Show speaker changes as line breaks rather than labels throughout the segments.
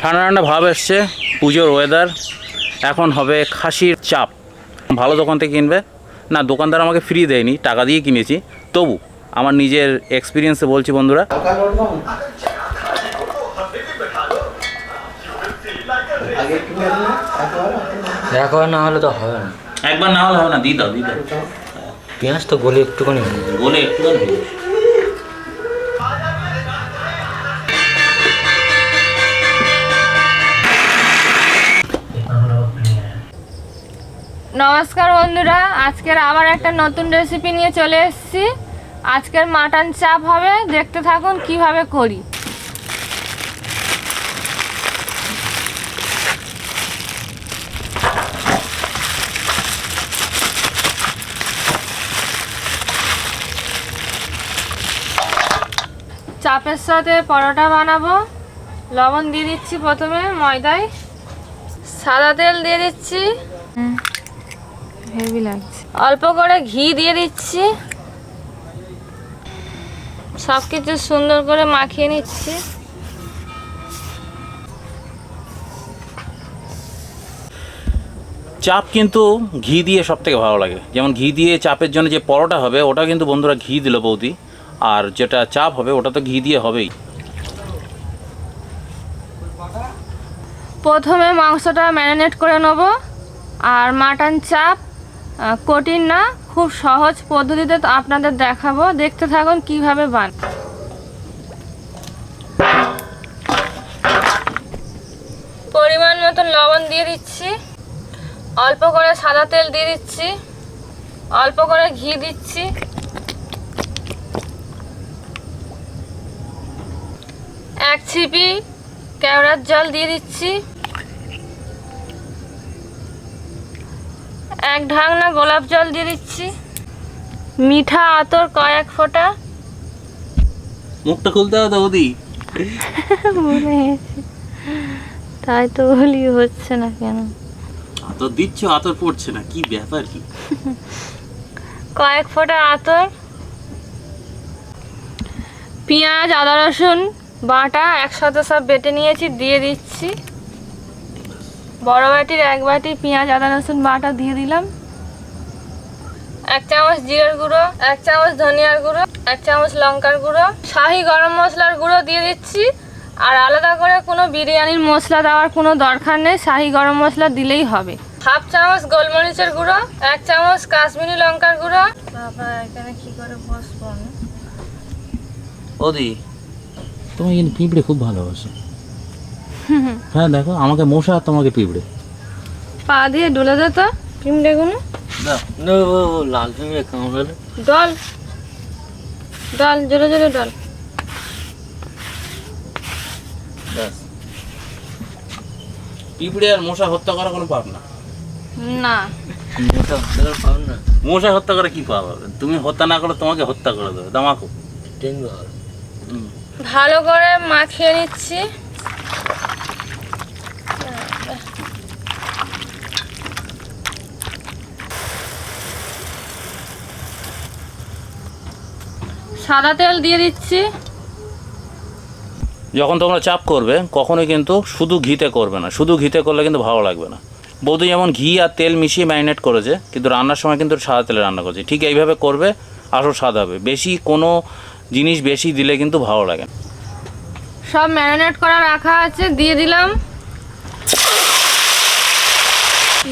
ঠান্ডা ঠান্ডা ভাব এসছে পুজোর ওয়েদার এখন হবে খাসির চাপ। ভালো দোকান থেকে কিনবে। না দোকানদার আমাকে ফ্রি দেয়নি টাকা দিয়ে কিনেছি। তবু আমার নিজের এক্সপিরিয়েন্সে বলছি বন্ধুরা।
একবার না হলে তো হবে না।
একবার না হলে হবে না দাও দাও।
পেঁয়াজ তো গলে একটুখানি।
বলে একটুখানি
নমস্কার বন্ধুরা, আজকের আবার একটা নতুন রেসিপি নিয়ে চলে এসেছি। আজকের মাটন চাপ হবে, দেখতে থাকুন কীভাবে করি। চাপের সাথে পরোটা বানাবো। লবণ দিয়ে দিচ্ছি প্রথমে ময়দায়। সাদা তেল দিয়ে দিচ্ছি। হেভি লাগছে অল্প করে ঘি দিয়ে দিচ্ছি। সব কিছু সুন্দর করে মাখিয়ে নিচ্ছি।
চাপ কিন্তু ঘি দিয়ে সব থেকে ভালো লাগে। যেমন ঘি দিয়ে চাপের জন্য যে পরোটা হবে ওটা কিন্তু বন্ধুরা ঘি দিল বৌদি। আর যেটা চাপ হবে ওটা তো ঘি দিয়ে হবেই।
প্রথমে মাংসটা ম্যারিনেট করে নেব। আর মাটন চাপ কঠিন না, খুব সহজ পদ্ধতিতে আপনাদের দেখাবো। দেখতে থাকুন কীভাবে বান পরিমাণ মতো লবণ দিয়ে দিচ্ছি। অল্প করে সাদা তেল দিয়ে দিচ্ছি। অল্প করে ঘি দিচ্ছি। এক ছিপি কেওড়ার জল দিয়ে দিচ্ছি। এক ঢাকনা গোলাপ জল দিয়ে দিচ্ছি। মিঠা আতর কয়েক ফোঁটা।
মুখটা খুলতে হবে
মনে গেছে তাই তো বলি হচ্ছে না কেন?
আতর দিচ্ছ আতর পড়ছে না কি ব্যাপার কি?
কয়েক ফোঁটা আতর। পেঁয়াজ আদা রসুন বাটা একসাথে সব বেটে নিয়েছি দিয়ে দিচ্ছি। বড় বাটির এক বাটি পেঁয়াজ, আদা, রসুন বাটা দিয়ে দিলাম। এক চামচ জিরের গুঁড়ো, এক চামচ ধনিয়ার গুঁড়ো, এক চামচ লঙ্কার গুঁড়ো, শাহি গরম মশলার গুঁড়ো দিয়ে দিচ্ছি। আর আলাদা করে কোনো বিরিয়ানির মশলা দেওয়ার কোনো দরকার নেই, শাহি গরম মশলা দিলেই হবে। হাফ চামচ গোলমরিচের গুঁড়ো, এক চামচ কাশ্মীরি লঙ্কার গুঁড়ো। বাবা, এখানে কি করে বসবো?
বৌদি তোমার কিন্তু পিঁপড়ে খুব ভালোবাসে। হ্যাঁ দেখো আমাকে মশা আর তোমাকে পিঁপড়ে।
পা দিয়ে ডলে দে তো পিমড়েগুলো
দাও।
ও, ও, ও, লাল পিঁপড়ে কামড়ালে
ডল। ডল জোরে জোরে ডল।
পিঁপড়ে আর মশা হত্যা করা কোনো পাপ না।
না।
মোটা মোটা পাবেন না।
মশা হত্যা করে কি পাপ হবে? তুমি হত্যা না করলে তোমাকে হত্যা করে দেবে। দামাকো।
ভালো করে মাখিয়ে নিচ্ছি। সাদা তেল দিয়ে দিচ্ছি।
যখন তোমরা চাপ করবে কখনোই কিন্তু শুধু ঘিতে করবে না। শুধু ঘিতে করলে কিন্তু ভালো লাগবে না। বৌদি যেমন ঘি আর তেল মিশিয়ে ম্যারিনেট করেছে কিন্তু রান্নার সময় কিন্তু সাদা তেলে রান্না করছে। ঠিক এইভাবে করবে আরও স্বাদ হবে। বেশি কোনো জিনিস বেশি দিলে কিন্তু ভালো লাগে
সব ম্যারিনেট করা রাখা আছে দিয়ে দিলাম।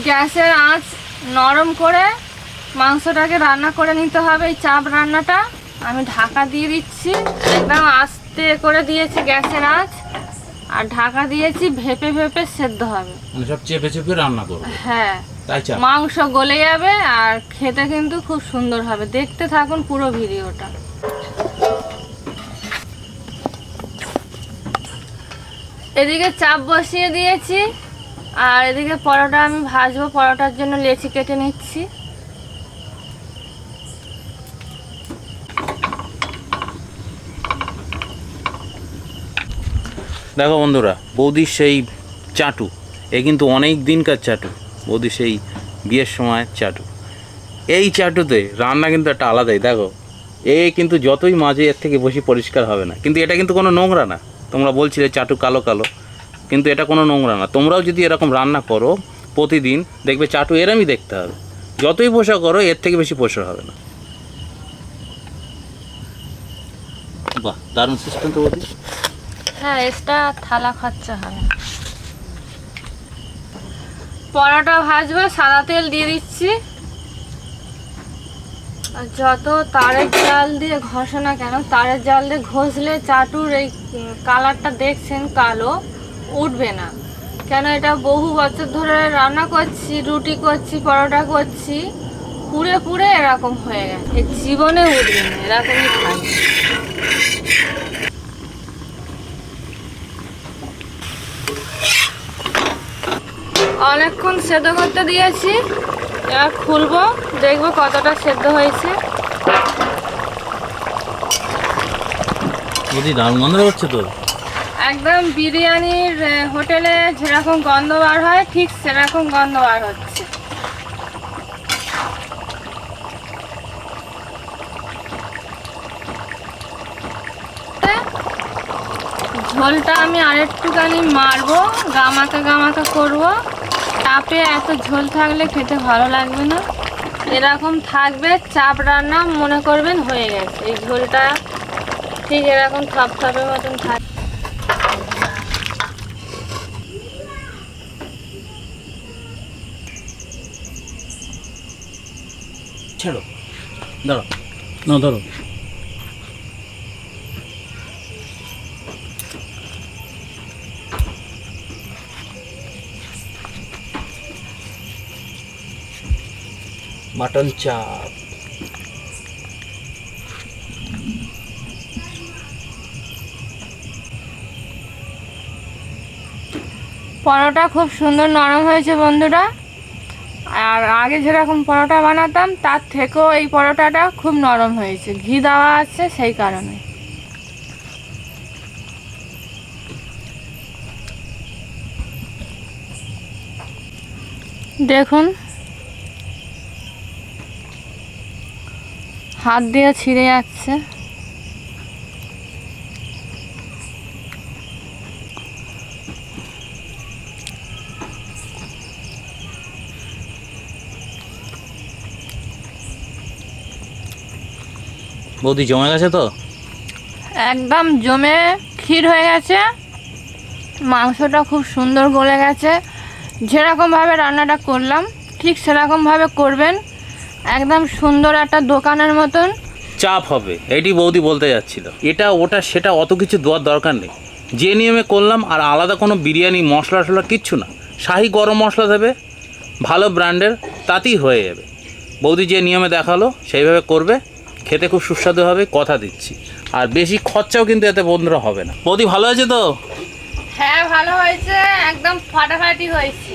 গ্যাসের আঁচ নরম করে মাংসটাকে রান্না করে নিতে হবে এই চাপ রান্নাটা। আমি ঢাকা দিয়ে দিচ্ছি। একদম আস্তে করে দিয়েছি গ্যাসের আঁচ। আর ঢাকা দিয়েছি ভেপে ভেপে সেদ্ধ হবে।
মানে সব চেপে চেপে রান্না করবে।
হ্যাঁ।
তাই চাপ
মাংস গলে যাবে আর খেতে কিন্তু খুব সুন্দর হবে। দেখতে থাকুন পুরো ভিডিওটা। এদিকে চাপ বসিয়ে দিয়েছি। আর এদিকে পরোটা আমি ভাজবো। পরোটার জন্য লেচি কেটে নিচ্ছি।
দেখো বন্ধুরা বৌদির সেই চাটু, এ কিন্তু অনেক দিনকার চাটু, বৌদি সেই বিয়ের সময় চাটু। এই চাটুতে রান্না কিন্তু একটা আলাদাই, দেখো, এ কিন্তু যতই মাঝে এর থেকে বেশি পরিষ্কার হবে না, কিন্তু এটা কিন্তু কোনো নোংরা না, তোমরা বলছিলে চাটু কালো কালো, কিন্তু এটা কোনো নোংরা না। তোমরাও যদি এরকম রান্না করো প্রতিদিন, দেখবে চাটু এরমই দেখতে হবে, যতই পোষা করো এর থেকে বেশি পোষা হবে না। বাহ, দারুণ সিস্টেম তো বলি
হ্যাঁ এক্সট্রা থালা খরচা হয়। পরোটা ভাজবো, সাদা তেল দিয়ে দিচ্ছি। যত তারের জাল দিয়ে ঘষে না কেন, তারের জাল দিয়ে ঘষলে চাটুর এই কালারটা দেখছেন কালো, উঠবে না। কেন এটা বহু বছর ধরে রান্না করছি, রুটি করছি, পরোটা করছি, পুড়ে পুড়ে এরকম হয়ে গেছে। জীবনে উঠবে না, এরকমই থাকবে অনেকক্ষণ সেদ্ধ করতে দিয়েছি। এবার খুলবো দেখব কতটা সেদ্ধ হয়েছে।
দারুণ গন্ধ হচ্ছে তো
একদম বিরিয়ানির হোটেলে যেরকম গন্ধ বার হয় ঠিক সেরকম গন্ধ বার হচ্ছে। ঝোলটা আমি আরেকটুখানি মারবো গামাকা গামাকা করব। চাপে এত ঝোল থাকলে খেতে ভালো লাগবে না। এরকম থাকবে, চাপ রান্না মনে করবেন হয়ে গেছে। এই ঝোলটা ঠিক এরকম থপ থপের মতন থাকবে
ছেড়ো। দাঁড়ো না ধরো
মাটন চাপ।
পরোটা খুব সুন্দর নরম হয়েছে বন্ধুরা। আর আগে যেরকম পরোটা বানাতাম, তার থেকেও এই পরোটাটা খুব নরম হয়েছে। ঘি দেওয়া আছে সেই কারণে। দেখুন হাত দিয়ে ছিঁড়ে যাচ্ছে।
বৌদি জমে গেছে তো?
একদম জমে ক্ষীর হয়ে গেছে। মাংসটা খুব সুন্দর গলে গেছে। যেরকমভাবে রান্নাটা করলাম ঠিক সেরকমভাবে করবেন। একদম সুন্দর একটা দোকানের মতন।
চাপ হবে এটি বৌদি বলতে যাচ্ছিল। এটা ওটা সেটা অত কিছু দেওয়ার দরকার নেই। যে নিয়মে করলাম আর আলাদা কোনো বিরিয়ানি মশলা টশলা কিচ্ছু না। শাহি গরম মশলা দেবে ভালো ব্র্যান্ডের তাতেই হয়ে যাবে। বৌদি যে নিয়মে দেখাল সেইভাবে করবে খেতে খুব সুস্বাদু হবে কথা দিচ্ছি। আর বেশি খরচাও কিন্তু এতে বন্ধুরা হবে না। বৌদি ভালো আছে তো?
হ্যাঁ ভালো হয়েছে একদম ফাটাফাটি হয়েছে।